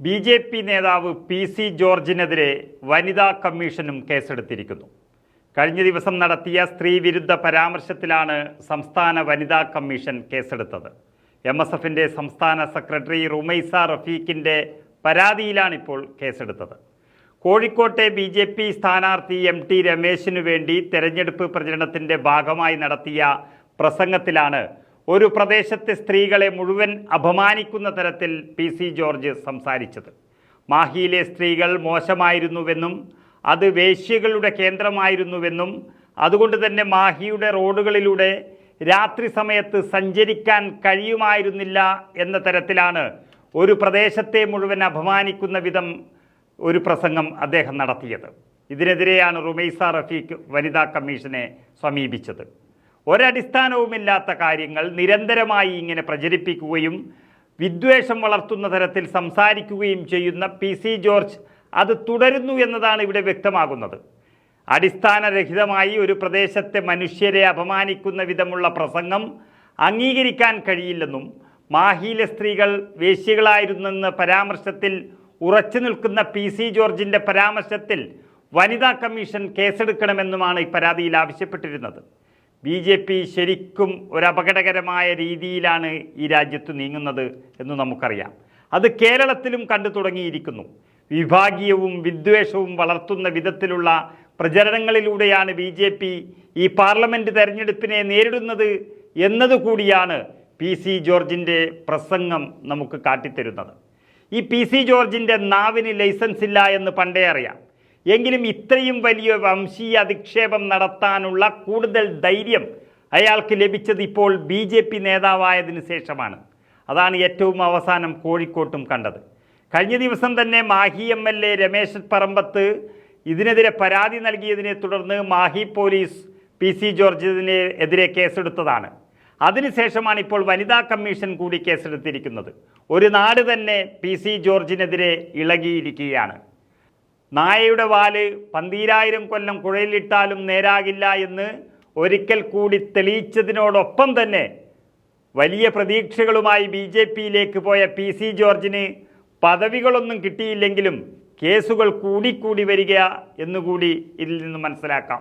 B J P നേതാവ് P C ജോർജിനെതിരെ വനിതാ കമ്മീഷനും കേസെടുത്തിരിക്കുന്നു. കഴിഞ്ഞ ദിവസം നടത്തിയ സ്ത്രീവിരുദ്ധ പരാമർശത്തിലാണ് സംസ്ഥാന വനിതാ കമ്മീഷൻ കേസെടുത്തത്. എം എസ് എഫിന്റെ സംസ്ഥാന സെക്രട്ടറി റുമൈസ റഫീഖിന്റെ പരാതിയിലാണിപ്പോൾ കേസെടുത്തത്. കോഴിക്കോട്ടെ ബി ജെ പി സ്ഥാനാർത്ഥി എം ടി രമേശിനു വേണ്ടി തെരഞ്ഞെടുപ്പ് പ്രചരണത്തിന്റെ ഭാഗമായി നടത്തിയ പ്രസംഗത്തിലാണ് ഒരു പ്രദേശത്തെ സ്ത്രീകളെ മുഴുവൻ അപമാനിക്കുന്ന തരത്തിൽ പി സി ജോർജ് സംസാരിച്ചത്. മാഹിയിലെ സ്ത്രീകൾ മോശമായിരുന്നുവെന്നും അത് വേശ്യകളുടെ കേന്ദ്രമായിരുന്നുവെന്നും അതുകൊണ്ട് തന്നെ മാഹിയുടെ റോഡുകളിലൂടെ രാത്രി സമയത്ത് സഞ്ചരിക്കാൻ കഴിയുമായിരുന്നില്ല എന്ന തരത്തിലാണ് ഒരു പ്രദേശത്തെ മുഴുവൻ അപമാനിക്കുന്ന വിധം ഒരു പ്രസംഗം അദ്ദേഹം നടത്തിയത്. ഇതിനെതിരെയാണ് റുമൈസ റഫീഖ് വനിതാ കമ്മീഷനെ സമീപിച്ചത്. ഒരടിസ്ഥാനവുമില്ലാത്ത കാര്യങ്ങൾ നിരന്തരമായി ഇങ്ങനെ പ്രചരിപ്പിക്കുകയും വിദ്വേഷം വളർത്തുന്ന തരത്തിൽ സംസാരിക്കുകയും ചെയ്യുന്ന പി സി ജോർജ് അത് തുടരുന്നു എന്നതാണ് ഇവിടെ വ്യക്തമാകുന്നത്. അടിസ്ഥാനരഹിതമായി ഒരു പ്രദേശത്തെ മനുഷ്യരെ അപമാനിക്കുന്ന വിധമുള്ള പ്രസംഗം അംഗീകരിക്കാൻ കഴിയില്ലെന്നും മാഹിയിലെ സ്ത്രീകൾ വേശ്യകളായിരുന്നെന്ന പരാമർശത്തിൽ ഉറച്ചു നിൽക്കുന്ന പി സി ജോർജിന്റെ പരാമർശത്തിൽ വനിതാ കമ്മീഷൻ കേസെടുക്കണമെന്നുമാണ് ഈ പരാതിയിൽ ആവശ്യപ്പെട്ടിരുന്നത്. ബി ജെ പി ശരിക്കും ഒരപകടകരമായ രീതിയിലാണ് ഈ രാജ്യത്ത് നീങ്ങുന്നത് എന്ന് നമുക്കറിയാം. അത് കേരളത്തിലും കണ്ടു തുടങ്ങിയിരിക്കുന്നു. വിഭാഗീയവും വിദ്വേഷവും വളർത്തുന്ന വിധത്തിലുള്ള പ്രചരണങ്ങളിലൂടെയാണ് ബി ജെ പി ഈ പാർലമെന്റ് തെരഞ്ഞെടുപ്പിനെ നേരിടുന്നത് എന്നതുകൂടിയാണ് പി സി ജോർജിന്റെ പ്രസംഗം നമുക്ക് കാട്ടിത്തരുന്നത്. ഈ പി സി ജോർജിന്റെ നാവിന് ലൈസൻസ് ഇല്ല എന്ന് പണ്ടേ അറിയാം. എങ്കിലും ഇത്രയും വലിയ വംശീയ അധിക്ഷേപം നടത്താനുള്ള കൂടുതൽ ധൈര്യം അയാൾക്ക് ലഭിച്ചത് ഇപ്പോൾ ബി ജെ പി നേതാവായതിനു ശേഷമാണ്. അതാണ് ഏറ്റവും അവസാനം കോഴിക്കോട്ടും കണ്ടത്. കഴിഞ്ഞ ദിവസം തന്നെ Mahe M L A Ramesh Parambath ഇതിനെതിരെ പരാതി നൽകിയതിനെ തുടർന്ന് മാഹി പോലീസ് പി സി ജോർജിനെ എതിരെ കേസെടുത്തതാണ്. അതിനുശേഷമാണ് ഇപ്പോൾ വനിതാ കമ്മീഷൻ കൂടി കേസെടുത്തിരിക്കുന്നത്. ഒരു നാട് തന്നെ പി സി ജോർജിനെതിരെ ഇളകിയിരിക്കുകയാണ്. നായയുടെ വാൽ പന്തീരായിരം കൊല്ലം കുഴലിട്ടാലും നേരാകില്ല എന്ന് ഒരിക്കൽ കൂടി തെളിയിച്ചതിനോടൊപ്പം തന്നെ വലിയ പ്രതീക്ഷകളുമായി ബി ജെ പിയിലേക്ക് പോയ പി സി ജോർജിന് പദവികളൊന്നും കിട്ടിയില്ലെങ്കിലും കേസുകൾ കൂടിക്കൂടി വരിക എന്നുകൂടി ഇതിൽ നിന്ന് മനസ്സിലാക്കാം.